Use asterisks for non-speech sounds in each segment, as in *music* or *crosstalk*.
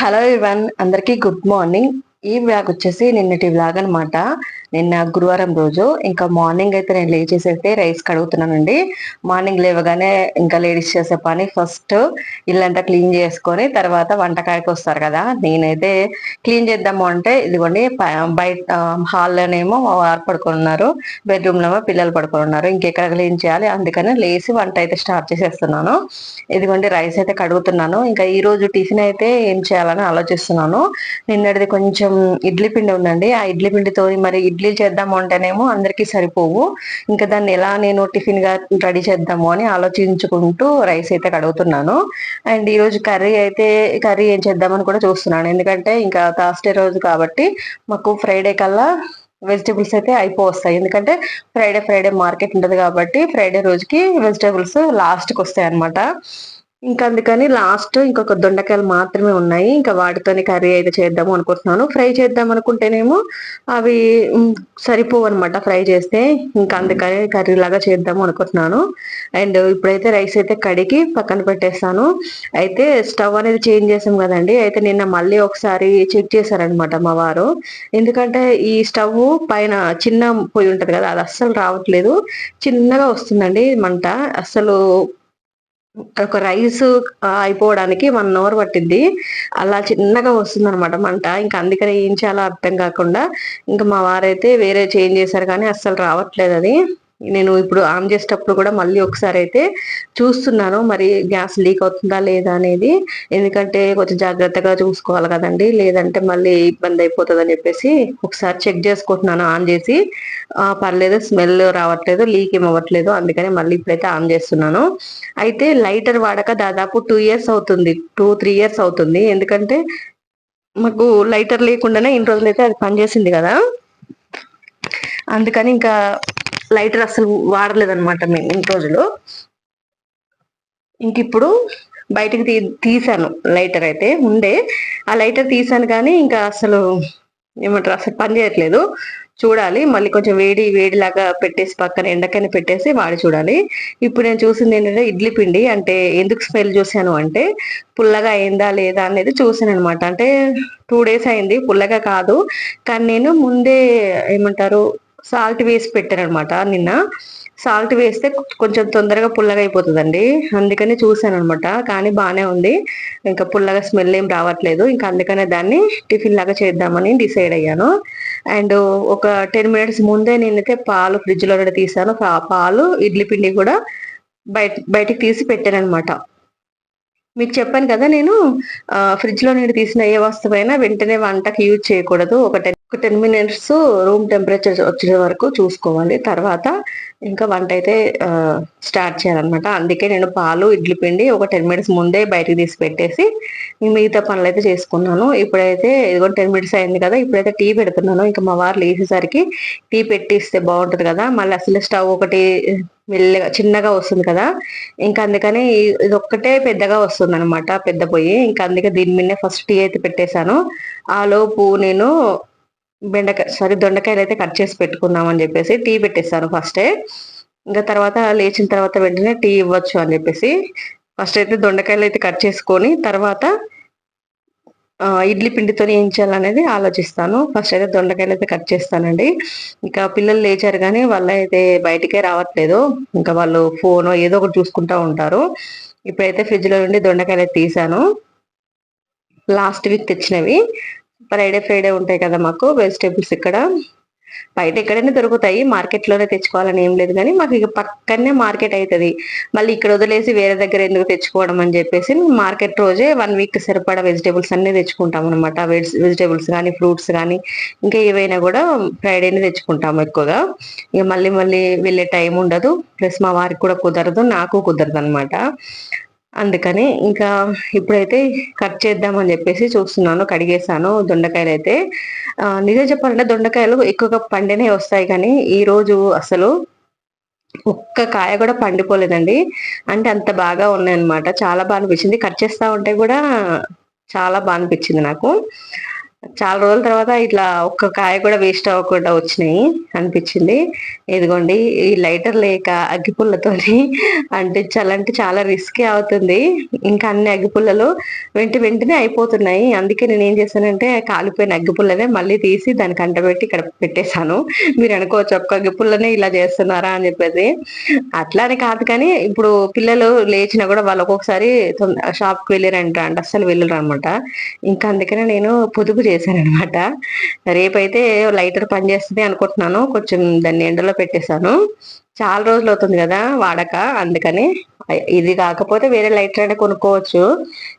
Hello ఇవన్ అందరికీ good morning. ఈ బ్లాగ్ వచ్చేసి నిన్నటి బ్లాగ్ అనమాట నిన్న గురువారం రోజు ఇంకా మార్నింగ్ అయితే నేను లేచేసి అయితే రైస్ కడుగుతున్నానండి. మార్నింగ్ లేవగానే ఇంకా లేడీస్ చేసే పని ఫస్ట్ ఇల్లంతా క్లీన్ చేసుకొని తర్వాత వంటకాయకి వస్తారు కదా. నేనైతే క్లీన్ చేద్దాము అంటే ఇదిగోండి బయట హాల్లోనేమో వారు పడుకున్నారు బెడ్రూమ్లో పిల్లలు పడుకుని ఉన్నారు. ఇంకెక్కడ క్లీన్ చేయాలి? అందుకని లేచి వంట అయితే స్టార్ట్ చేసేస్తున్నాను. ఇదిగోండి రైస్ అయితే కడుగుతున్నాను. ఇంకా ఈ రోజు టిఫిన్ అయితే ఏం చేయాలని ఆలోచిస్తున్నాను. నిన్నటిది కొంచెం ఇడ్లీ పిండి ఉందండి. ఆ ఇడ్లీ పిండితో మరి ఇడ్లీ చేద్దాము అంటేనేమో అందరికీ సరిపోవు. ఇంకా దాన్ని ఎలా నేను టిఫిన్గా రెడీ చేద్దాము అని ఆలోచించుకుంటూ రైస్ అయితే కడుగుతున్నాను. అండ్ ఈ రోజు కర్రీ అయితే కర్రీ ఏం చేద్దామని కూడా చూస్తున్నాను. ఎందుకంటే ఇంకా థర్స్డే రోజు కాబట్టి మాకు ఫ్రైడే కల్లా వెజిటేబుల్స్ అయితే అయిపోస్తాయి ఎందుకంటే ఫ్రైడే ఫ్రైడే మార్కెట్ ఉంటుంది కాబట్టి ఫ్రైడే రోజుకి వెజిటేబుల్స్ లాస్ట్కి వస్తాయి అనమాట ఇంకా అందుకని లాస్ట్ ఇంకొక దొండకాయలు మాత్రమే ఉన్నాయి. ఇంకా వాటితోని కర్రీ అయితే చేద్దాము అనుకుంటున్నాను. ఫ్రై చేద్దాం అనుకుంటేనేమో అవి సరిపోవు అనమాట ఫ్రై చేస్తే. ఇంకా అందుకని కర్రీ లాగా చేద్దాము అనుకుంటున్నాను. అండ్ ఇప్పుడైతే రైస్ అయితే కడిగి పక్కన పెట్టేస్తాను. అయితే స్టవ్ అనేది చేంజ్ చేసాం కదండి. అయితే నిన్న మళ్ళీ ఒకసారి చెక్ చేశారనమాట మా వారు. ఎందుకంటే ఈ స్టవ్ పైన చిన్న పొయ్యి ఉంటది కదా అది అస్సలు రావట్లేదు. చిన్నగా వస్తుందండి మంట. అస్సలు ఒక రైస్ అయిపోవడానికి వన్ అవర్ పట్టింది అలా చిన్నగా వస్తుంది అనమాట మంట. ఇంకా అందుకనే ఏం చేయాలో అర్థం కాకుండా ఇంకా మా వారైతే వేరే చేంజ్ చేశారు కానీ అస్సలు రావట్లేదు అది. నేను ఇప్పుడు ఆన్ చేసేటప్పుడు కూడా మళ్ళీ ఒకసారి అయితే చూస్తున్నాను. మరి గ్యాస్ లీక్ అవుతుందా లేదా అనేది. ఎందుకంటే కొంచెం జాగ్రత్తగా చూసుకోవాలి కదండి. లేదంటే మళ్ళీ ఇబ్బంది అయిపోతుంది అని చెప్పేసి ఒకసారి చెక్ చేసుకుంటున్నాను ఆన్ చేసి. పర్లేదు స్మెల్ రావట్లేదు లీక్ ఏం అవ్వట్లేదు. అందుకని మళ్ళీ ఇప్పుడైతే ఆన్ చేస్తున్నాను. అయితే లైటర్ వాడక దాదాపు టూ ఇయర్స్ అవుతుంది. టూ త్రీ ఇయర్స్ అవుతుంది. ఎందుకంటే మాకు లైటర్ లేకుండానే ఇన్ని రోజులైతే అది పనిచేసింది కదా. అందుకని ఇంకా లైటర్ అసలు వాడలేదనమాట మేము ఇన్ని రోజులు. ఇంక ఇప్పుడు బయటికి తీ తీసాను లైటర్ అయితే ఉండే. ఆ లైటర్ తీసాను కానీ ఇంకా అసలు ఏమంటారు అసలు పని చేయట్లేదు. చూడాలి మళ్ళీ కొంచెం వేడి వేడిలాగా పెట్టేసి పక్కన ఎండకైనా పెట్టేసి వాడి చూడాలి. ఇప్పుడు నేను చూసింది ఏంటంటే ఇడ్లీ పిండి అంటే ఎందుకు స్మెల్ చూసాను అంటే పుల్లగా అయిందా లేదా అనేది చూసాను అనమాట అంటే టూ డేస్ అయింది పుల్లగా కాదు. కానీ నేను ముందే ఏమంటారు సాల్ట్ వేసి పెట్టాను అనమాట నిన్న. సాల్ట్ వేస్తే కొంచెం తొందరగా పుల్లగా అయిపోతుందండి. అందుకని చూసాను అనమాట కానీ బాగానే ఉంది. ఇంకా పుల్లగా స్మెల్ ఏం రావట్లేదు. ఇంకా అందుకనే దాన్ని టిఫిన్ లాగా చేద్దామని డిసైడ్ అయ్యాను. అండ్ ఒక టెన్ మినిట్స్ ముందే నేనైతే పాలు ఫ్రిడ్జ్లో తీసాను. పాలు ఇడ్లీ పిండి కూడా బయట బయటికి తీసి పెట్టాను అనమాట మీకు చెప్పాను కదా నేను ఫ్రిడ్జ్లో నేను తీసిన ఏ వస్తువైనా వెంటనే వంటకి యూజ్ చేయకూడదు. ఒక టెన్ ఒక టెన్ మినిట్స్ రూమ్ టెంపరేచర్ వచ్చే వరకు చూసుకోవాలి. తర్వాత ఇంకా వంట అయితే స్టార్ట్ చేయాలన్నమాట. అందుకే నేను పాలు ఇడ్లీ పిండి ఒక టెన్ మినిట్స్ ముందే బయటకు తీసి పెట్టేసి మిగతా పనులు అయితే చేసుకున్నాను. ఇప్పుడైతే ఇదిగో టెన్ మినిట్స్ అయింది కదా ఇప్పుడైతే టీ పెడుతున్నాను. ఇంకా మా వారు లేచేసరికి టీ పెట్టిస్తే బాగుంటుంది కదా. మళ్ళీ అసలు స్టవ్ ఒకటి మెల్లగా చిన్నగా వస్తుంది కదా. ఇంకా అందుకని ఇది ఒక్కటే పెద్దగా వస్తుంది అనమాట పెద్ద పొయ్యి. ఇంకా అందుకే దీని మీదనే ఫస్ట్ టీ అయితే పెట్టేశాను. ఆ లోపు నేను బెండకాయ సారీ దొండకాయలు అయితే కట్ చేసి పెట్టుకుందాం అని చెప్పేసి టీ పెట్టేస్తాను ఫస్టే ఇంకా తర్వాత లేచిన తర్వాత వెంటనే టీ ఇవ్వచ్చు అని చెప్పేసి ఫస్ట్ అయితే దొండకాయలు అయితే కట్ చేసుకొని తర్వాత ఇడ్లీ పిండితో ఏం చేయాలనేది ఆలోచిస్తాను. ఫస్ట్ అయితే దొండకాయలు అయితే కట్ చేస్తానండి. ఇంకా పిల్లలు లేచారు కానీ వాళ్ళు అయితే బయటికే రావట్లేదు. ఇంకా వాళ్ళు ఫోన్ ఏదో ఒకటి చూసుకుంటా ఉంటారు. ఇప్పుడైతే ఫ్రిడ్జ్లో నుండి దొండకాయలు అయితే తీసాను. లాస్ట్ వీక్ తెచ్చినవి. ఫ్రైడే ఫ్రైడే ఉంటాయి కదా మాకు. వెజిటేబుల్స్ ఇక్కడ. బయట ఎక్కడైనా దొరుకుతాయి. మార్కెట్లోనే తెచ్చుకోవాలని ఏం లేదు కానీ మాకు ఇక పక్కనే మార్కెట్ అవుతుంది మళ్ళీ ఇక్కడ వదిలేసి వేరే దగ్గర ఎందుకు తెచ్చుకోవడం అని చెప్పేసి మార్కెట్ రోజే వన్ వీక్ సరిపడా వెజిటేబుల్స్ అన్ని తెచ్చుకుంటాం అనమాట వెజిటేబుల్స్ కానీ ఫ్రూట్స్ కానీ ఇంకా ఏవైనా కూడా ఫ్రైడేనే తెచ్చుకుంటాము ఎక్కువగా. ఇక మళ్ళీ మళ్ళీ వెళ్ళే టైం ఉండదు. ప్లస్ మా వారికి కూడా కుదరదు. నాకు కుదరదు అనమాట అందుకని ఇంకా ఇప్పుడైతే కట్ చేద్దామని చెప్పేసి చూస్తున్నాను కడిగేసాను దొండకాయలు అయితే నిజం చెప్పాలంటే దొండకాయలు ఎక్కువగా పండినే వస్తాయి కానీ ఈ రోజు అసలు ఒక్క కాయ కూడా పండిపోలేదండి. అంటే అంత బాగా ఉన్నాయన్నమాట. చాలా బాగా అనిపించింది. కట్ చేస్తా ఉంటే కూడా చాలా బాగా అనిపించింది నాకు. చాలా రోజుల తర్వాత ఇట్లా ఒక్క కాయ కూడా వేస్ట్ అవ్వకుండా వచ్చినాయి అనిపించింది. ఇదిగోండి ఈ లైటర్ లేక అగ్గిపుల్లతోని *laughs* అంటించాలంటే చాలా రిస్క్ అవుతుంది. ఇంకా అన్ని అగ్గిపుల్లలు వెంట వెంటనే అయిపోతున్నాయి. అందుకే నేను ఏం చేశానంటే కాలిపోయిన అగ్గిపుల్లనే మళ్ళీ తీసి దానికి అంటబెట్టి ఇక్కడ పెట్టేశాను. మీరు అనుకోవచ్చు ఒక్క అగ్గిపుల్లనే ఇలా చేస్తున్నారా అని చెప్పేసి. అట్లానే కాదు కానీ ఇప్పుడు పిల్లలు లేచినా కూడా వాళ్ళు ఒక్కొక్కసారి షాప్కి వెళ్ళారంట అంటే అస్సలు వెళ్ళరు అనమాట ఇంకా అందుకనే నేను పొదుపు చేశాను రేపైతే లైటర్ పనిచేస్తుంది అనుకుంటున్నాను. కొంచెం దాన్ని ఎండలో పెట్టేశాను. చాలా రోజులు అవుతుంది కదా వాడక అందుకని ఇది కాకపోతే వేరే లైటర్ అయినా కొనుక్కోవచ్చు.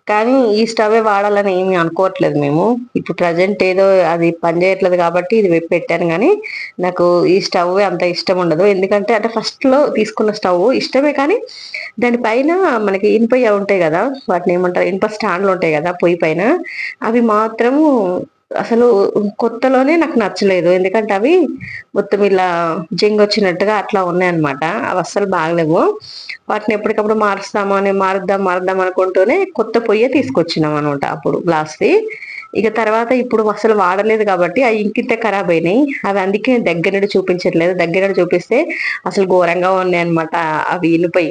కానీ ఈ స్టవ్ వాడాలని ఏమి అనుకోవట్లేదు మేము. ఇప్పుడు ప్రజెంట్ ఏదో అది పనిచేయట్లేదు కాబట్టి ఇది పెట్టాను కానీ నాకు ఈ స్టవ్ అంత ఇష్టం ఉండదు. ఎందుకంటే అంటే ఫస్ట్లో తీసుకున్న స్టవ్ ఇష్టమే కానీ దానిపైన మనకి ఇనుప ఉంటాయి కదా వాటిని ఏమంటారు? ఇనుప స్టాండ్లు ఉంటాయి కదా పొయ్యి పైన. అవి మాత్రము అసలు కొత్తలోనే నాకు నచ్చలేదు. ఎందుకంటే అవి మొత్తం ఇలా జంగ్ వచ్చినట్టుగా అట్లా ఉన్నాయన్నమాట. అవి అస్సలు బాగలేవు. వాటిని ఎప్పటికప్పుడు మారుస్తాము అని మారుద్దాం మారుద్దాం అనుకుంటూనే కొత్త పొయ్యే తీసుకొచ్చినాం అనమాట అప్పుడు గ్లాస్ది ఇక తర్వాత ఇప్పుడు అసలు వాడలేదు కాబట్టి అవి ఇంకింత ఖరాబ్ అయినాయి. అవి అందుకే దగ్గర చూపించట్లేదు. దగ్గర చూపిస్తే అసలు ఘోరంగా ఉన్నాయి అనమాట అవి ఇనుపై.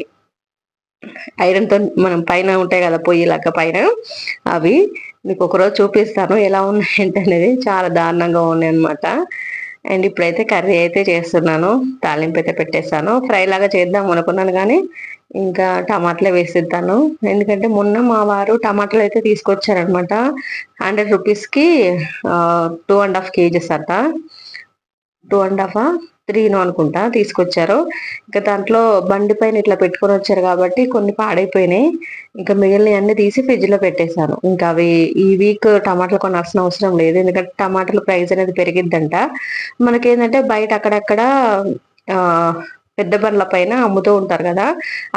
ఐరన్తో మనం పైన ఉంటాయి కదా పొయ్యి లెక్క పైన అవి. మీకు ఒకరోజు చూపిస్తాను ఎలా ఉన్నాయంటే అనేది చాలా దారుణంగా ఉన్నాయి అనమాట అండ్ ఇప్పుడైతే కర్రీ అయితే చేస్తున్నాను. తాలింపు అయితే పెట్టేస్తాను ఫ్రై లాగా చేద్దాం అనుకున్నాను కానీ ఇంకా టమాటాలు వేసిద్దాను. ఎందుకంటే మొన్న మా వారు టమాటాలు అయితే తీసుకొచ్చారనమాట హండ్రెడ్ రూపీస్కి టూ అండ్ హాఫ్ కేజీస్ అంట. Two and half? త్రీను అనుకుంటా తీసుకొచ్చారు. ఇంకా దాంట్లో బండి పైన ఇట్లా పెట్టుకొని వచ్చారు కాబట్టి కొన్ని పాడైపోయినాయి. ఇంకా మిగిలిన అన్ని తీసి ఫ్రిడ్జ్లో పెట్టేశాను. ఇంకా అవి ఈ వీక్ టమాటాలు కొనాల్సిన అవసరం లేదు. ఎందుకంటే టమాటాల ప్రైస్ అనేది పెరిగిద్దంట. మనకేంటంటే బయట అక్కడక్కడ ఆ పెద్ద బండ్ల పైన అమ్ముతూ ఉంటారు కదా.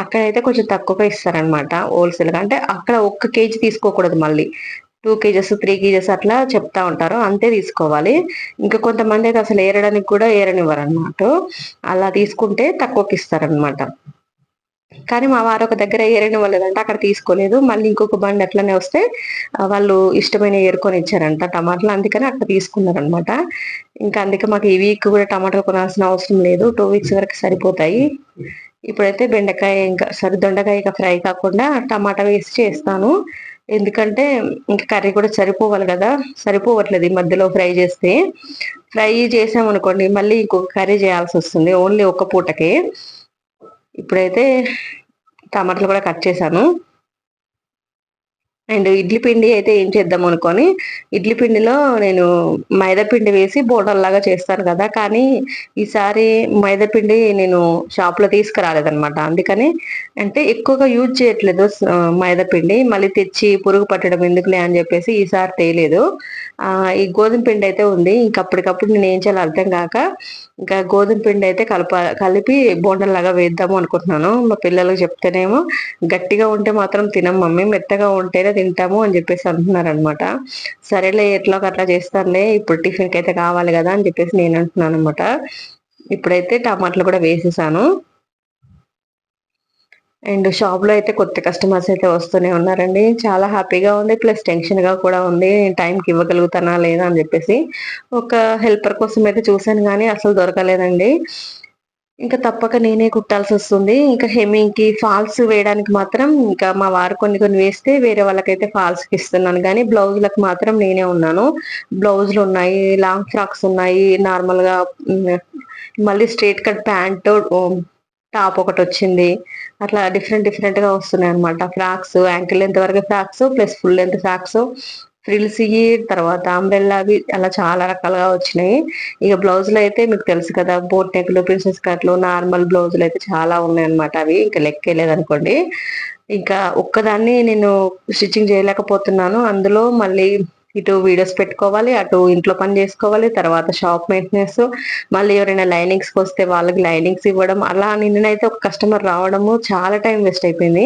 అక్కడైతే కొంచెం తక్కువగా ఇస్తారనమాట హోల్సేల్గా. అంటే అక్కడ ఒక్క కేజీ తీసుకోకూడదు మళ్ళీ. టూ కేజెస్ త్రీ కేజెస్ అట్లా చెప్తా ఉంటారు. అంతే తీసుకోవాలి. ఇంకా కొంతమంది అయితే అసలు ఏరడానికి కూడా ఏరనివ్వరు అనమాట అలా తీసుకుంటే తక్కువకి ఇస్తారనమాట కానీ మా వారు ఒక దగ్గర ఏరనివ్వలేదంటే అక్కడ తీసుకోలేదు. మళ్ళీ ఇంకొక బండి అట్లనే వస్తే వాళ్ళు ఇష్టమైన ఏరుకొని ఇచ్చారంట టమాటాలు. అందుకని అక్కడ తీసుకున్నారనమాట ఇంకా అందుకే మాకు ఈ వీక్ కూడా టమాటాలు కొనాల్సిన అవసరం లేదు. టూ వీక్స్ వరకు సరిపోతాయి. ఇప్పుడైతే బెండకాయ ఇంకా సరి దొండకాయ ఇంకా ఫ్రై కాకుండా టమాటా వేసి చేస్తాను. ఎందుకంటే ఇంకా కర్రీ కూడా సరిపోవాలి కదా సరిపోవట్లేదు ఈ మధ్యలో ఫ్రై చేస్తే. ఫ్రై చేసామనుకోండి మళ్ళీ ఇంకొక కర్రీ చేయాల్సి వస్తుంది ఓన్లీ ఒక పూటకి. ఇప్పుడైతే టమాటాలు కూడా కట్ చేశాను. అండ్ ఇడ్లీ పిండి అయితే ఏం చేద్దాం అనుకొని ఇడ్లీ పిండిలో నేను మైదా పిండి వేసి బోటల్లాగా చేస్తాను కదా కానీ ఈసారి మైదా పిండి నేను షాప్లో తీసుకురాలేదనమాట అందుకని అంటే ఎక్కువగా యూజ్ చేయట్లేదు మైదా పిండి. మళ్ళీ తెచ్చి పురుగు పట్టడం ఎందుకులే అని చెప్పేసి ఈసారి తేలేదు. ఈ గోధుమ పిండి అయితే ఉంది. ఇంకప్పటికప్పుడు నేను ఏం చేయాలో అర్థం కాక ఇంకా గోధుమ పిండి అయితే కలప కలిపి బోండల్లాగా వేద్దాము అనుకుంటున్నాను. మా పిల్లలకు చెప్తేనేమో గట్టిగా ఉంటే మాత్రం తినం మమ్మీ మెత్తగా ఉంటేనే తింటాము అని చెప్పేసి అంటున్నారు అనమాట సరేలే ఎట్లా అట్లా చేస్తానులే ఇప్పుడు టిఫిన్కి అయితే కావాలి కదా అని చెప్పేసి నేను అంటున్నాను అనమాట ఇప్పుడైతే టమాటాలు కూడా వేసేసాను. అండ్ షాప్లో అయితే కొత్త కస్టమర్స్ అయితే వస్తూనే ఉన్నారండి. చాలా హ్యాపీగా ఉంది ప్లస్ టెన్షన్గా కూడా ఉంది. టైంకి ఇవ్వగలుగుతానా లేదా అని చెప్పేసి ఒక హెల్పర్ కోసం అయితే చూశాను కానీ అసలు దొరకలేదండి. ఇంకా తప్పక నేనే కుట్టాల్సి వస్తుంది ఇంకా హెమ్మింగ్కి ఫాల్స్ వేయడానికి మాత్రం ఇంకా మా వారు కొన్ని కొన్ని వేస్తే వేరే వాళ్ళకైతే ఫాల్స్కి ఇస్తున్నాను. కానీ బ్లౌజులకు మాత్రం నేనే ఉన్నాను. బ్లౌజులు ఉన్నాయి లాంగ్ ఫ్రాక్స్ ఉన్నాయి నార్మల్గా మళ్ళీ స్ట్రేట్ కట్ ప్యాంట్ టాప్ ఒకటి వచ్చింది. అట్లా డిఫరెంట్ డిఫరెంట్గా వస్తున్నాయి అనమాట ఫ్రాక్స్ యాంకిల్ లెంత్ వరకు frocks plus full length frocks. Frills తర్వాత అంబ్రెల్లావి అలా చాలా రకాలుగా వచ్చినాయి. ఇక బ్లౌజులు అయితే మీకు తెలుసు కదా బోట్ నెక్లు ప్రిన్సెస్ కట్లు నార్మల్ బ్లౌజులు అయితే చాలా ఉన్నాయి అనమాట అవి. ఇంకా లెక్కేలేదు అనుకోండి ఇంకా ఒక్కదాన్ని నేను స్టిచ్చింగ్ చేయలేకపోతున్నాను. అందులో మళ్ళీ ఇటు వీడియోస్ పెట్టుకోవాలి అటు ఇంట్లో పని చేసుకోవాలి తర్వాత షాప్ మెయింటెనెన్స్ మళ్ళీ ఎవరైనా లైనింగ్స్కి వస్తే వాళ్ళకి లైనింగ్స్ ఇవ్వడం. అలా నిన్నైతే ఒక కస్టమర్ రావడము చాలా టైం వేస్ట్ అయిపోయింది.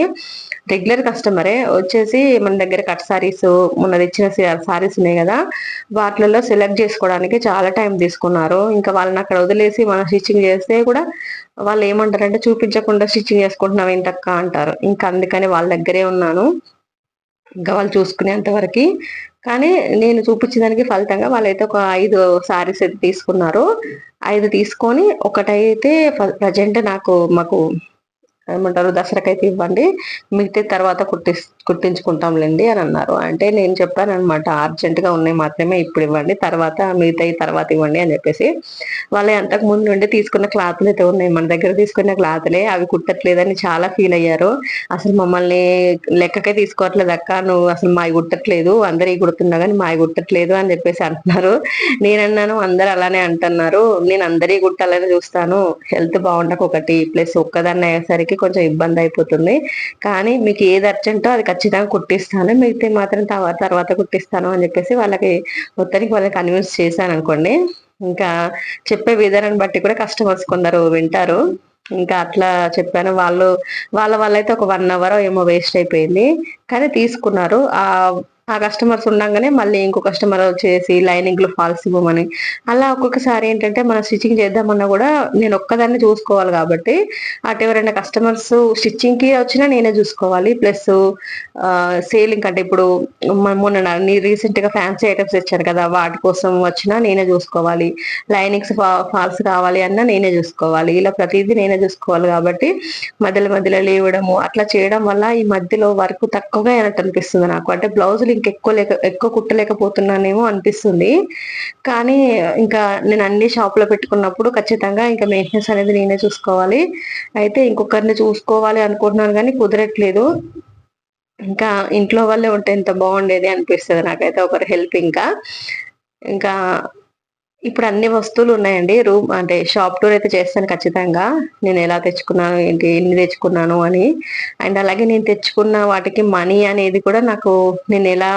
రెగ్యులర్ కస్టమరే వచ్చేసి మన దగ్గర కట్ సారీస్ మొన్న తెచ్చిన సారీస్ ఉన్నాయి కదా వాటిలలో సెలెక్ట్ చేసుకోవడానికి చాలా టైం తీసుకున్నారు. ఇంకా వాళ్ళని అక్కడ వదిలేసి మనం స్టిచ్చింగ్ చేస్తే కూడా వాళ్ళు ఏమంటారంటే చూపించకుండా స్టిచ్చింగ్ చేసుకుంటున్నాం ఏంటక్క? అంటారు. ఇంకా అందుకని వాళ్ళ దగ్గరే ఉన్నాను. ఇంకా వాళ్ళు చూసుకునేంత వరకు. కానీ నేను చూపించిన దానికి ఫలితంగా వాళ్ళైతే ఒక ఐదు సారీస్ అయితే తీసుకున్నారు. ఐదు తీసుకొని ఒకటైతే ప్రజెంట్ నాకు మాకు ఏమంటారు దసరాకైతే ఇవ్వండి. మిగతా తర్వాత కుట్టి కుట్టించుకుంటాంలేండి అని అన్నారు. అంటే నేను చెప్పాను అనమాట అర్జెంటుగా ఉన్నాయి మాత్రమే ఇప్పుడు ఇవ్వండి తర్వాత మిగతాయి తర్వాత ఇవ్వండి అని చెప్పేసి. వాళ్ళు అంతకు ముందు నుండి తీసుకున్న క్లాత్లు అయితే ఉన్నాయి. మన దగ్గర తీసుకున్న క్లాత్లే అవి కుట్టట్లేదని చాలా ఫీల్ అయ్యారు. అసలు మమ్మల్ని లెక్కకే తీసుకోవట్లేదు అక్క నువ్వు అసలు మావి కుట్టట్లేదు అందరి కుడుతున్నా కానీ మావి కుట్టట్లేదు అని చెప్పేసి అంటున్నారు. నేనన్నాను అందరు అలానే అంటున్నారు. నేను అందరి కుట్టాలని చూస్తాను. హెల్త్ బాగుండక ఒకటి ప్లస్ ఒక్కదాన్ని అయ్యేసరికి కొంచెం ఇబ్బంది అయిపోతుంది. కానీ మీకు ఏది అర్జెంటో అది ఖచ్చితంగా కుట్టిస్తాను. మిగతా మాత్రం తర్వాత తర్వాత కుట్టిస్తాను అని చెప్పేసి వాళ్ళకి మొత్తానికి వాళ్ళకి కన్విన్స్ చేశాను అనుకోండి. ఇంకా చెప్పే విధానాన్ని బట్టి కూడా కస్టమర్స్ కొందరు వింటారు. ఇంకా అట్లా చెప్పాను. వాళ్ళు వాళ్ళ వాళ్ళైతే ఒక వన్ అవర్ ఏమో వేస్ట్ అయిపోయింది. కానీ తీసుకున్నారు. ఆ ఆ కస్టమర్స్ ఉండగానే మళ్ళీ ఇంకో కస్టమర్ వచ్చేసి లైనింగ్లు ఫాల్స్ ఇవ్వమని. అలా ఒక్కొక్కసారి ఏంటంటే మనం స్టిచ్చింగ్ చేద్దామన్నా కూడా నేను ఒక్కదాన్ని చూసుకోవాలి కాబట్టి అటు ఎవరైనా కస్టమర్స్ స్టిచ్చింగ్కి వచ్చినా నేనే చూసుకోవాలి. ప్లస్ సేలింగ్ అంటే ఇప్పుడు మొన్న నీ రీసెంట్గా ఫ్యాన్సీ ఐటమ్స్ తెచ్చాను కదా వాటి కోసం వచ్చినా నేనే చూసుకోవాలి. లైనింగ్స్ ఫాల్స్ కావాలి అన్నా నేనే చూసుకోవాలి. ఇలా ప్రతిదీ నేనే చూసుకోవాలి కాబట్టి మధ్యలో మధ్యలో లేవడము అట్లా చేయడం వల్ల ఈ మధ్యలో వర్క్ తక్కువగా అయినట్టు అనిపిస్తుంది నాకు. అంటే బ్లౌజులు ఇంకెక్కువ లేక ఎక్కువ కుట్టలేకపోతున్నానేమో అనిపిస్తుంది. కానీ ఇంకా నేను అన్ని షాప్లో పెట్టుకున్నప్పుడు ఖచ్చితంగా ఇంకా మెయింటెనెన్స్ అనేది నేనే చూసుకోవాలి. అయితే ఇంకొకరిని చూసుకోవాలి అనుకుంటున్నాను కానీ కుదరట్లేదు. ఇంకా ఇంట్లో వాళ్ళే ఉంటే ఎంత బాగుండేది అనిపిస్తుంది నాకైతే ఒకరి హెల్ప్ ఇంకా. ఇంకా ఇప్పుడు అన్ని వస్తువులు ఉన్నాయండి. రూమ్ అంటే షాప్ టూర్ అయితే చేస్తాను ఖచ్చితంగా. నేను ఎలా తెచ్చుకున్నాను ఏంటి ఎన్ని తెచ్చుకున్నాను అని. అండ్ అలాగే నేను తెచ్చుకున్న వాటికి మనీ అనేది కూడా నాకు నేను ఎలా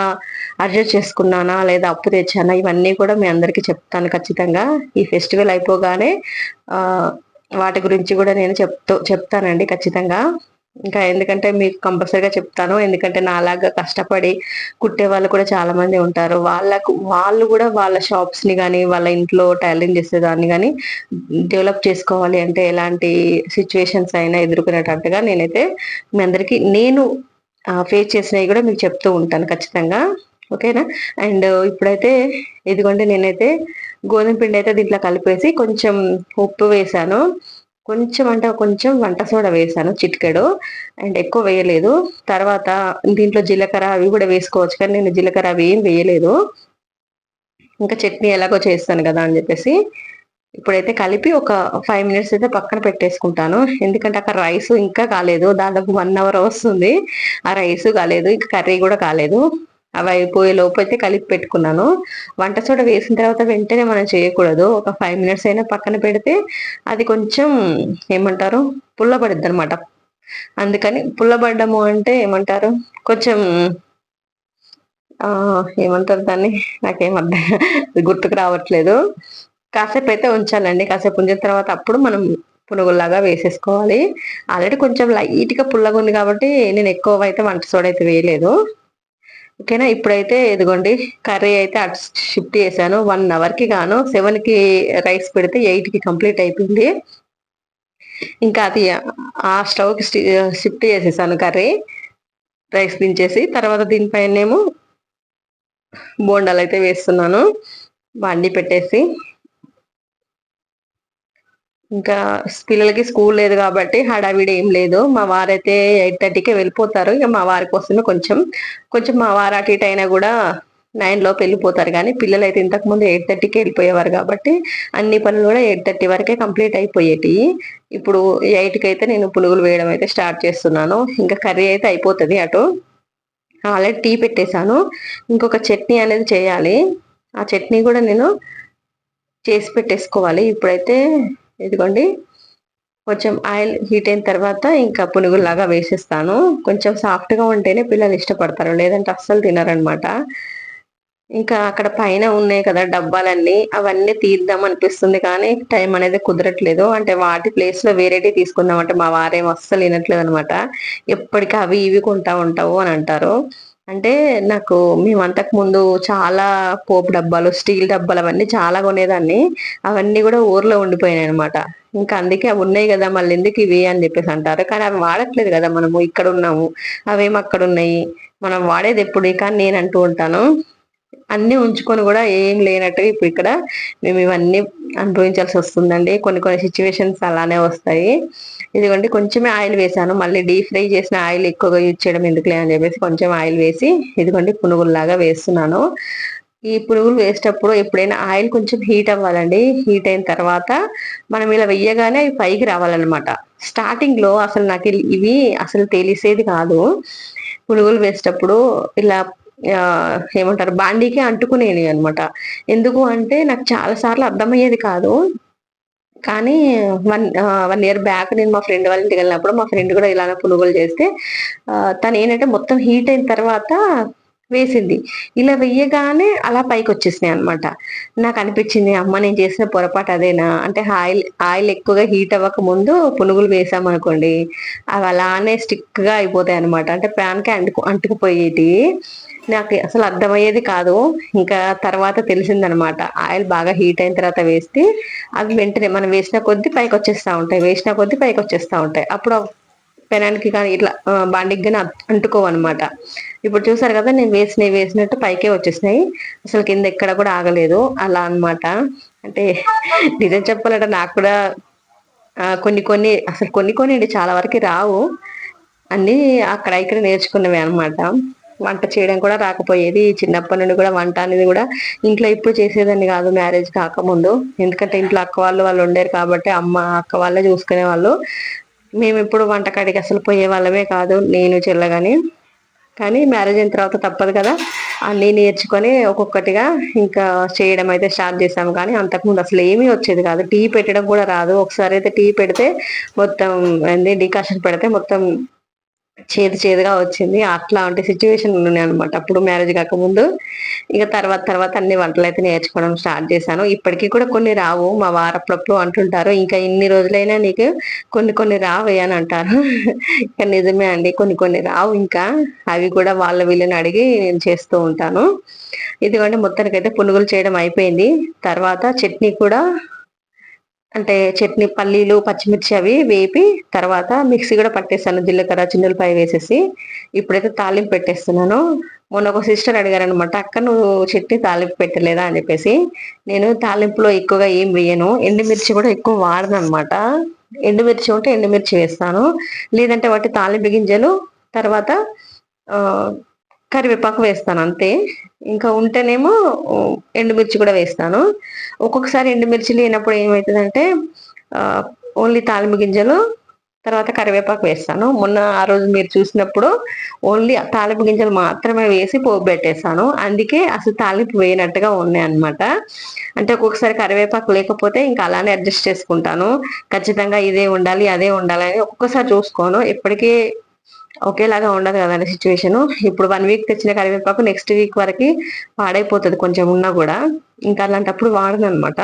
అడ్జస్ట్ చేసుకున్నానా లేదా అప్పు తెచ్చానా ఇవన్నీ కూడా మీ అందరికీ చెప్తాను ఖచ్చితంగా. ఈ ఫెస్టివల్ అయిపోగానే వాటి గురించి కూడా నేను చెప్తూ చెప్తానండి ఖచ్చితంగా. ఇంకా ఎందుకంటే మీకు కంపల్సరీగా చెప్తాను. ఎందుకంటే నాలాగా కష్టపడి కుట్టే వాళ్ళు కూడా చాలా మంది ఉంటారు. వాళ్ళకు వాళ్ళు కూడా వాళ్ళ షాప్స్ని కానీ వాళ్ళ ఇంట్లో టైలరింగ్ చేసేదాన్ని కానీ డెవలప్ చేసుకోవాలి అంటే ఎలాంటి సిచ్యువేషన్స్ అయినా ఎదుర్కొనేటట్టుగా నేనైతే మీ అందరికీ నేను ఫేస్ చేసినవి కూడా మీకు చెప్తూ ఉంటాను ఖచ్చితంగా. ఓకేనా? అండ్ ఇప్పుడైతే ఇదిగోండి నేనైతే గోధుమ పిండి అయితే దీంట్లో కలిపేసి కొంచెం ఉప్పు వేసాను. కొంచెం అంటే కొంచెం వంట సోడా వేసాను చిటికెడు. అండ్ ఎక్కువ వేయలేదు. తర్వాత దీంట్లో జీలకర్ర అవి కూడా వేసుకోవచ్చు కానీ నేను జీలకర్ర అవి ఏం వేయలేదు. ఇంకా చట్నీ ఎలాగో చేస్తాను కదా అని చెప్పేసి. ఇప్పుడైతే కలిపి ఒక ఫైవ్ మినిట్స్ అయితే పక్కన పెట్టేసుకుంటాను. ఎందుకంటే అక్కడ రైస్ ఇంకా కాలేదు. దాదాపు వన్ అవర్ వస్తుంది. ఆ రైస్ కాలేదు. ఇంకా కర్రీ కూడా కాలేదు. అవి అయిపోయే లోపు అయితే కలిపి పెట్టుకున్నాను. వంట సోడ వేసిన తర్వాత వెంటనే మనం చేయకూడదు. ఒక ఫైవ్ మినిట్స్ అయినా పక్కన పెడితే అది కొంచెం ఏమంటారు? పుల్లబడిద్ది అనమాట అందుకని పుల్లబడ్డము అంటే ఏమంటారు? కొంచెం ఏమంటారు దాన్ని? నాకేం అర్థం గుర్తుకు రావట్లేదు. కాసేపు అయితే ఉంచాలండి. కాసేపు ఉంచిన తర్వాత అప్పుడు మనం పునుగుల్లాగా వేసేసుకోవాలి. ఆల్రెడీ కొంచెం లైట్గా పుల్లగా ఉంది కాబట్టి నేను ఎక్కువ అయితే వంట సోడ అయితే వేయలేదు. ఓకేనా? ఇప్పుడైతే ఇదిగోండి కర్రీ అయితే అటు షిఫ్ట్ చేశాను. వన్ అవర్కి గాను సెవెన్కి రైస్ పెడితే ఎయిట్కి కంప్లీట్ అయిపోయింది. ఇంకా అది ఆ స్టవ్కి షిఫ్ట్ చేసేసాను కర్రీ. రైస్ దించేసి తర్వాత దీనిపైనేమో బోండాలు అయితే వేస్తున్నాను. వండి పెట్టేసి ఇంకా పిల్లలకి స్కూల్ లేదు కాబట్టి హడావిడి ఏం లేదు. మా వారైతే ఎయిట్ థర్టీకే వెళ్ళిపోతారు. ఇక మా వారి కోసమే కొంచెం కొంచెం మా వారు అటు ఇటు అయినా కూడా నైన్ లోపు వెళ్ళిపోతారు. కానీ పిల్లలు అయితే ఇంతకు ముందు ఎయిట్ థర్టీకి వెళ్ళిపోయేవారు కాబట్టి అన్ని పనులు కూడా ఎయిట్ థర్టీ వరకే కంప్లీట్ అయిపోయేటి ఇప్పుడు ఎయిట్కి అయితే నేను పునుగులు వేయడం అయితే స్టార్ట్ చేస్తున్నాను. ఇంకా కర్రీ అయితే అయిపోతుంది అటు. ఆల్రెడీ టీ పెట్టేశాను. ఇంకొక చట్నీ అనేది చేయాలి. ఆ చట్నీ కూడా నేను చేసి పెట్టేసుకోవాలి. ఇప్పుడైతే ఇదిగోండి. కొంచెం ఆయిల్ హీట్ అయిన తర్వాత ఇంకా పునుగుల్లాగా వేసేస్తాను. కొంచెం సాఫ్ట్గా ఉంటేనే పిల్లలు ఇష్టపడతారు. లేదంటే అస్సలు తినరనమాట. ఇంకా అక్కడ పైన ఉన్నాయి కదా డబ్బాలన్నీ అవన్నీ తీద్దాం అనిపిస్తుంది కానీ టైం అనేది కుదరట్లేదు. అంటే వాటి ప్లేస్లో వేరేటి తీసుకుందాం అంటే మా వారేం అస్సలు వినట్లేదు అనమాట ఎప్పటికీ అవి ఇవి కొంటా ఉంటావు అని అంటారు. అంటే నాకు మేము అంతకు ముందు చాలా పోపు డబ్బాలు స్టీల్ డబ్బాలు అవన్నీ చాలా కొనేదాన్ని. అవన్నీ కూడా ఊర్లో ఉండిపోయినాయి అనమాట ఇంకా అందుకే అవి ఉన్నాయి కదా మళ్ళీ ఎందుకు ఇవి అని చెప్పేసి అంటారు. కానీ అవి వాడట్లేదు కదా మనము ఇక్కడ ఉన్నాము. అవేం అక్కడ ఉన్నాయి? మనం వాడేది ఎప్పుడు? కానీ నేను అంటూ ఉంటాను. అన్ని ఉంచుకొని కూడా ఏం లేనట్టు ఇప్పుడు ఇక్కడ మేము ఇవన్నీ అనుభవించాల్సి వస్తుందండి. కొన్ని కొన్ని సిచ్యువేషన్స్ అలానే వస్తాయి. ఇదిగోండి కొంచెమే ఆయిల్ వేసాను మళ్ళీ డీప్ ఫ్రై చేసిన ఆయిల్ ఎక్కువగా యూజ్ చేయడం ఎందుకులే అని చెప్పేసి కొంచెం ఆయిల్ వేసి ఇదిగోండి పునుగుల్లాగా వేస్తున్నాను. ఈ పునుగులు వేసేటప్పుడు ఎప్పుడైనా ఆయిల్ కొంచెం హీట్ అవ్వాలండి. హీట్ అయిన తర్వాత మనం ఇలా వెయ్యగానే అవి పైకి రావాలన్నమాట. స్టార్టింగ్లో అసలు నాకు ఇవి అసలు తెలిసేది కాదు. పునుగులు వేసేటప్పుడు ఇలా ఏమంటారు? బాండీకే అంటుకునేది అనమాట ఎందుకు అంటే నాకు చాలా సార్లు అర్థమయ్యేది కాదు. కానీ వన్ వన్ ఇయర్ బ్యాక్ నేను మా ఫ్రెండ్ వాళ్ళ ఇంటికి వెళ్ళినప్పుడు మా ఫ్రెండ్ కూడా ఇలానే పునుగులు చేస్తే తను ఏంటంటే మొత్తం హీట్ అయిన తర్వాత వేసింది. ఇలా వెయ్యగానే అలా పైకి వచ్చేసినాయి అనమాట నాకు అనిపించింది అమ్మ నేను చేసిన పొరపాటు అదేనా? అంటే ఆయిల్ ఆయిల్ ఎక్కువగా హీట్ అవ్వక ముందు పునుగులు వేసామనుకోండి అవి అలానే స్టిక్గా అయిపోతాయి అనమాట అంటే ప్యాన్కి అంటుకు అంటుకుపోయేటి. నాకు అసలు అర్థమయ్యేది కాదు. ఇంకా తర్వాత తెలిసిందనమాట. ఆయిల్ బాగా హీట్ అయిన తర్వాత వేస్తే అవి వెంటనే మనం వేసిన కొద్దీ పైకి వచ్చేస్తా ఉంటాయి. వేసిన కొద్దీ పైకి వచ్చేస్తా ఉంటాయి. అప్పుడు పెనానికి కానీ ఇట్లా బాండికి కానీ అంటుకోవన్నమాట ఇప్పుడు చూసారు కదా నేను వేసినవి వేసినట్టు పైకే వచ్చేసినాయి. అసలు కింద ఎక్కడ కూడా ఆగలేదు. అలా అనమాట అంటే నిజం చెప్పాలంటే నాకు కూడా కొన్ని కొన్ని అసలు కొన్ని కొన్ని చాలా వరకు రావు. అన్ని అక్కడ ఇక్కడ నేర్చుకున్నవి అనమాట వంట చేయడం కూడా రాకపోయేది. చిన్నప్పటి నుండి కూడా వంట అనేది కూడా ఇంట్లో ఇప్పుడు చేసేదాన్ని కాదు మ్యారేజ్ కాకముందు. ఎందుకంటే ఇంట్లో అక్క వాళ్ళు వాళ్ళు ఉండేరు కాబట్టి అమ్మ అక్క వాళ్ళే చూసుకునే వాళ్ళు మేము ఇప్పుడు వంటకాడికి అసలు పోయే వాళ్ళమే కాదు నేను చెల్లగాని కానీ మ్యారేజ్ అయిన తర్వాత తప్పదు కదా. అన్నీ నేర్చుకొని ఒక్కొక్కటిగా ఇంకా చేయడం అయితే స్టార్ట్ చేసాము కానీ అంతకుముందు అసలు ఏమీ వచ్చేది కాదు. టీ పెట్టడం కూడా రాదు. ఒకసారి అయితే టీ పెడితే మొత్తం ఏంది డికాషన్ పెడితే మొత్తం చేదు చేదుగా వచ్చింది. అట్లాంటి సిచ్యువేషన్ ఉన్నాయి అనమాట అప్పుడు మ్యారేజ్ కాకముందు ఇక తర్వాత తర్వాత అన్ని వంటలు అయితే నేర్చుకోవడం స్టార్ట్ చేశాను. ఇప్పటికీ కూడా కొన్ని రావు. మా వారప్పుడప్పుడు అంటుంటారు ఇంకా ఇన్ని రోజులైనా నీకు కొన్ని కొన్ని రావు అని అంటారు. ఇంకా నిజమే అండి కొన్ని కొన్ని రావు. ఇంకా అవి కూడా వాళ్ళ వీళ్ళని అడిగి నేను చేస్తూ ఉంటాను. ఇదిగోండి మొత్తానికైతే పునుగులు చేయడం అయిపోయింది. తర్వాత చట్నీ కూడా అంటే చట్నీ పల్లీలు పచ్చిమిర్చి అవి వేపి తర్వాత మిక్సీ కూడా పట్టేస్తాను జీలకర్ర చిన్నులపాయ వేసేసి. ఇప్పుడైతే తాలింపు పెట్టేస్తున్నాను. మొన్న ఒక సిస్టర్ అడిగారనమాట అక్క నువ్వు చట్నీ తాలింపు పెట్టలేదా? అని చెప్పేసి. నేను తాలింపులో ఎక్కువగా ఏం వేయను. ఎండుమిర్చి కూడా ఎక్కువ వాడను అనమాట ఎండుమిర్చి ఉంటే ఎండుమిర్చి వేస్తాను. లేదంటే వాటి తాలింపు గింజలు తర్వాత కరివేపాకు వేస్తాను అంతే. ఇంకా ఉంటేనేమో ఎండుమిర్చి కూడా వేస్తాను. ఒక్కొక్కసారి ఎండుమిర్చి లేనప్పుడు ఏమవుతుందంటే ఓన్లీ తాలింపు గింజలు తర్వాత కరివేపాకు వేస్తాను. మొన్న ఆ రోజు మీరు చూసినప్పుడు ఓన్లీ తాలింపు గింజలు మాత్రమే వేసి పోపు పెట్టేస్తాను అందుకే అసలు తాలింపు వేయనట్టుగా ఉన్నాయి అనమాట అంటే ఒక్కొక్కసారి కరివేపాకు లేకపోతే ఇంకా అలానే అడ్జస్ట్ చేసుకుంటాను. ఖచ్చితంగా ఇదే ఉండాలి అదే ఉండాలి అని ఒక్కొక్కసారి చూసుకోను. ఎప్పటికీ ఒకేలాగా ఉండదు కదండి సిచ్యువేషన్ ఇప్పుడు వన్ వీక్ తెచ్చిన కరివేపాకు నెక్స్ట్ వీక్ వరకు పాడైపోతుంది కొంచెం ఉన్నా కూడా. ఇంకా అలాంటప్పుడు వాడను అనమాట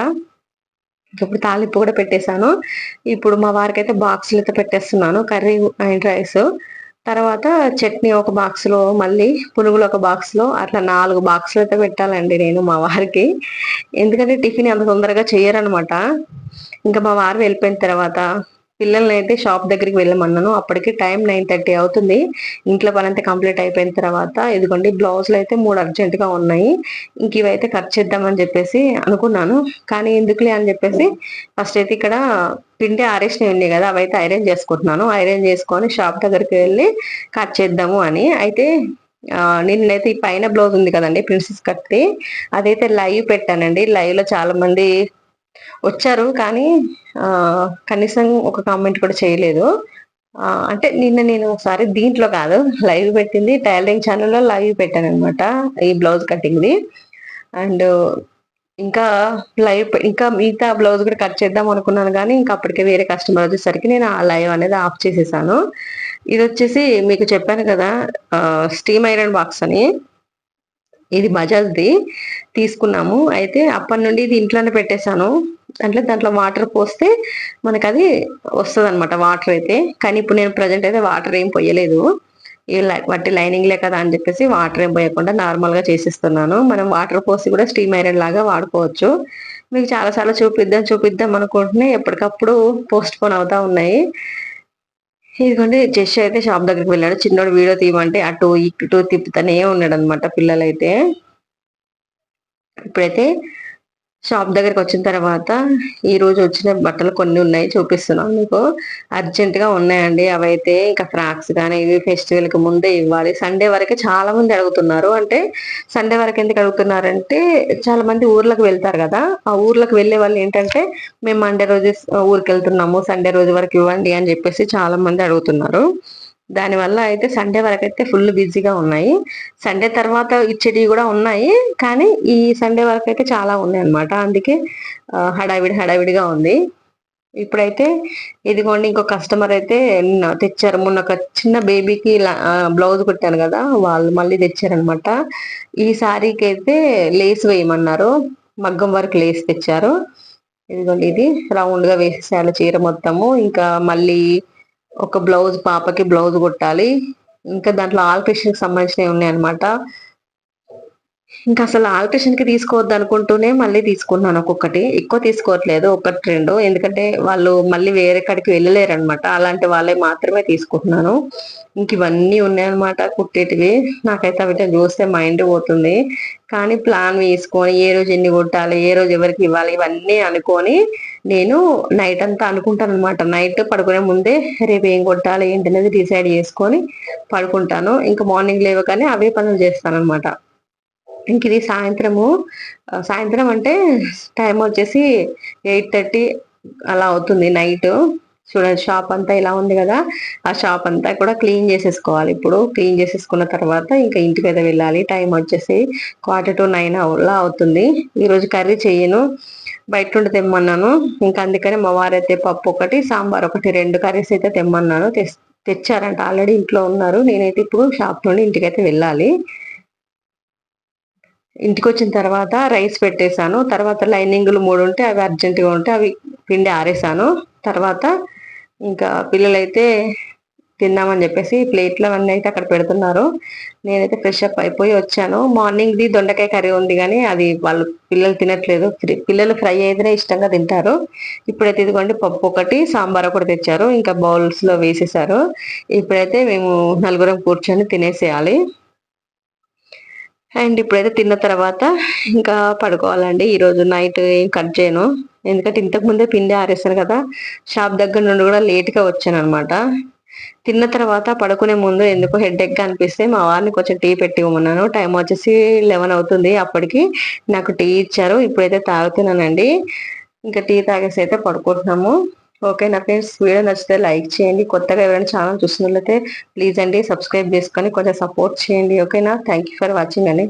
ఇప్పుడు తాలింపు కూడా పెట్టేశాను. ఇప్పుడు మా వారికి అయితే బాక్సులు అయితే పెట్టేస్తున్నాను కర్రీ అండ్ రైస్. తర్వాత చట్నీ ఒక బాక్స్లో మళ్ళీ పునుగులు ఒక బాక్స్లో అట్లా నాలుగు బాక్స్లు అయితే పెట్టాలండి నేను మా వారికి. ఎందుకంటే టిఫిన్ అంత తొందరగా చేయరనమాట ఇంకా మా వారు వెళ్ళిపోయిన తర్వాత పిల్లల్ని అయితే షాప్ దగ్గరికి వెళ్ళమన్నాను. అప్పటికి టైం నైన్ థర్టీ అవుతుంది. ఇంట్లో పనంతా కంప్లీట్ అయిపోయిన తర్వాత ఇదిగోండి బ్లౌజులు అయితే మూడు అర్జెంట్గా ఉన్నాయి. ఇంక ఇవైతే కట్ చేద్దామని చెప్పేసి అనుకున్నాను. కానీ ఎందుకులే అని చెప్పేసి ఫస్ట్ అయితే ఇక్కడ పిండి ఆరేసినవి ఉన్నాయి కదా అవైతే ఐరన్ చేసుకుంటున్నాను. ఐరన్ చేసుకొని షాప్ దగ్గరికి వెళ్ళి కట్ చేద్దాము అని. అయితే నిన్నైతే ఈ పైన బ్లౌజ్ ఉంది కదండి ప్రిన్సెస్ కట్టి అదైతే లైవ్ పెట్టానండి. లైవ్లో చాలా మంది వచ్చారు కానీ కనీసం ఒక కామెంట్ కూడా చేయలేదు. అంటే నిన్న నేను ఒకసారి దీంట్లో కాదు లైవ్ పెట్టింది టైలరింగ్ ఛానల్లో లైవ్ పెట్టాను అనమాట ఈ బ్లౌజ్ కటింగ్ది అండ్ ఇంకా లైవ్ ఇంకా మిగతా బ్లౌజ్ కూడా కట్ చేద్దాం అనుకున్నాను కానీ ఇంకా అప్పటికే వేరే కస్టమర్ వచ్చేసరికి నేను ఆ లైవ్ అనేది ఆఫ్ చేసేసాను. ఇది వచ్చేసి మీకు చెప్పాను కదా స్టీమ్ ఐరన్ బాక్స్ అని. ఇది బజాజ్ది. తీసుకున్నాము. అయితే అప్పటి నుండి ఇది ఇంట్లోనే పెట్టేశాను. అంటే దాంట్లో వాటర్ పోస్తే మనకు అది వస్తుంది అనమాట వాటర్ అయితే. కానీ ఇప్పుడు నేను ప్రజెంట్ అయితే వాటర్ ఏం పోయలేదు. వట్టి లైనింగ్లే కదా అని చెప్పేసి వాటర్ ఏం పోయకుండా నార్మల్గా చేసేస్తున్నాను. చేసిస్తున్నాను మనం వాటర్ పోసి కూడా స్టీమ్ ఐరన్ లాగా వాడుకోవచ్చు. మీకు చాలా సార్లు చూపిద్దాం చూపిద్దాం అనుకుంటున్నాయి ఎప్పటికప్పుడు పోస్ట్ పోన్ అవుతా ఉన్నాయి. ఇదిగోండి జస్ట్ అయితే షాప్ దగ్గరికి వెళ్ళాడు. చిన్నోడు వీడియో తీయమంటే అటు ఇటు తిప్పుతానే ఉన్నాడు అనమాట పిల్లలైతే. ఇప్పుడైతే షాప్ దగ్గరికి వచ్చిన తర్వాత ఈ రోజు వచ్చిన బట్టలు కొన్ని ఉన్నాయి చూపిస్తున్నాను మీకు. అర్జెంట్గా ఉన్నాయండి. అవైతే ఇంకా ఫ్రాక్స్ కానీ ఇవి ఫెస్టివల్కి ముందే ఇవ్వాలి. సండే వరకే చాలా మంది అడుగుతున్నారు. అంటే సండే వరకు ఎందుకు అడుగుతున్నారంటే చాలా మంది ఊర్లకు వెళ్తారు కదా. ఆ ఊర్లకు వెళ్ళే వాళ్ళు ఏంటంటే మేము మండే రోజు ఊరికి వెళ్తున్నాము. సండే రోజు వరకు ఇవ్వండి అని చెప్పేసి చాలా మంది అడుగుతున్నారు. దానివల్ల అయితే సండే వరకు అయితే ఫుల్ బిజీగా ఉన్నాయి. సండే తర్వాత ఇచ్చేటివి కూడా ఉన్నాయి. కానీ ఈ సండే వరకు అయితే చాలా ఉన్నాయి అనమాట అందుకే హడావిడి హడావిడిగా ఉంది. ఇప్పుడైతే ఇదిగోండి ఇంకో కస్టమర్ అయితే తెచ్చారు. మొన్న ఒక చిన్న బేబీకి బ్లౌజ్ కుట్టాను కదా వాళ్ళు మళ్ళీ తెచ్చారనమాట ఈ సారీకి అయితే లేస్ వేయమన్నారు. మగ్గం వరకు లేస్ తెచ్చారు. ఇదిగోండి ఇది రౌండ్గా వేసేసారు చీర మొత్తము. ఇంకా మళ్ళీ ఒక బ్లౌజ్ పాపకి బ్లౌజ్ కుట్టాలి. ఇంకా దాంట్లో ఆల్ట్రేషన్కి సంబంధించినవి ఉన్నాయన్నమాట. ఇంకా అసలు ఆల్ట్రేషన్కి తీసుకోవద్దు అనుకుంటూనే మళ్ళీ తీసుకున్నాను ఒక్కొక్కటి. ఎక్కువ తీసుకోవట్లేదు ఒకటి రెండు. ఎందుకంటే వాళ్ళు మళ్ళీ వేరే కాడికి వెళ్ళలేరు అనమాట అలాంటి వాళ్ళే మాత్రమే తీసుకుంటున్నాను. ఇంక ఇవన్నీ ఉన్నాయన్నమాట కుట్టేటివి. నాకైతే అవి చూస్తే మైండ్ పోతుంది. కానీ ప్లాన్ వేసుకొని ఏ రోజు ఎన్ని కొట్టాలి ఏ రోజు ఎవరికి ఇవ్వాలి ఇవన్నీ అనుకొని నేను నైట్ అంతా అనుకుంటాను అనమాట నైట్ పడుకునే ముందే రేపు ఏం కొట్టాలి ఏంటనేది డిసైడ్ చేసుకొని పడుకుంటాను. ఇంకా మార్నింగ్ లేవగానే అవే పనులు చేస్తాను అనమాట ఇంక ఇది సాయంత్రము. సాయంత్రం అంటే టైం వచ్చేసి ఎయిట్ థర్టీ అలా అవుతుంది నైట్. చూడండి షాప్ అంతా ఇలా ఉంది కదా. ఆ షాప్ అంతా కూడా క్లీన్ చేసేసుకోవాలి ఇప్పుడు. క్లీన్ చేసేసుకున్న తర్వాత ఇంకా ఇంటికి అయితే వెళ్ళాలి. టైం వచ్చేసి క్వార్టర్ టు నైన్ అలా అవుతుంది. ఈరోజు కర్రీ చేయను. బయట నుండి తెమ్మన్నాను. ఇంకా అందుకనే మా వారైతే పప్పు ఒకటి సాంబార్ ఒకటి రెండు కర్రీస్ అయితే తెమ్మన్నాను. తెచ్చారంట. ఆల్రెడీ ఇంట్లో ఉన్నారు. నేనైతే ఇప్పుడు షాప్ నుండి ఇంటికైతే వెళ్ళాలి. ఇంటికి వచ్చిన తర్వాత రైస్ పెట్టేశాను. తర్వాత లైనింగ్లు మూడు ఉంటే అవి అర్జెంటుగా ఉంటే అవి పిండి ఆరేసాను తర్వాత ఇంకా పిల్లలైతే తిందామని చెప్పేసి ప్లేట్లు అవన్నీ అయితే అక్కడ పెడుతున్నారు. నేనైతే ఫ్రెష్ అప్ అయిపోయి వచ్చాను. మార్నింగ్ది దొండకాయ కర్రీ ఉంది కానీ అది వాళ్ళు పిల్లలు తినట్లేదు. పిల్లలు ఫ్రై అయితేనే ఇష్టంగా తింటారు. ఇప్పుడైతే ఇదిగోండి పప్పు ఒకటి సాంబార్ ఒకటి తెచ్చారు. ఇంకా బౌల్స్లో వేసేసారు ఇప్పుడైతే మేము నలుగురం కూర్చొని తినేసేయాలి. అండ్ ఇప్పుడైతే తిన్న తర్వాత ఇంకా పడుకోవాలండి. ఈరోజు నైట్ ఏం కట్ చేయను. ఎందుకంటే ఇంతకు ముందే పిండి ఆరేసాను కదా షాప్ దగ్గర నుండి కూడా లేట్గా వచ్చాను అనమాట తిన్న తర్వాత పడుకునే ముందు ఎందుకో హెడ్ ఎగ్ అనిపిస్తే మా వారిని కొంచెం టీ పెట్టి ఇవ్వమన్నాను. టైం వచ్చేసి లెవెన్ అవుతుంది అప్పటికి. నాకు టీ ఇచ్చారు. ఇప్పుడైతే తాగుతున్నానండి. ఇంకా టీ తాగేసి అయితే పడుకుంటున్నాము. ఓకే నా ఫ్రెండ్స్ వీడియో నచ్చితే లైక్ చేయండి. కొత్తగా ఎవరైనా ఛానల్ చూసినట్లయితే ప్లీజ్ అండి సబ్స్క్రైబ్ చేసుకొని కొంచెం సపోర్ట్ చేయండి. ఓకేనా? థ్యాంక్ ఫర్ వాచింగ్ అండి.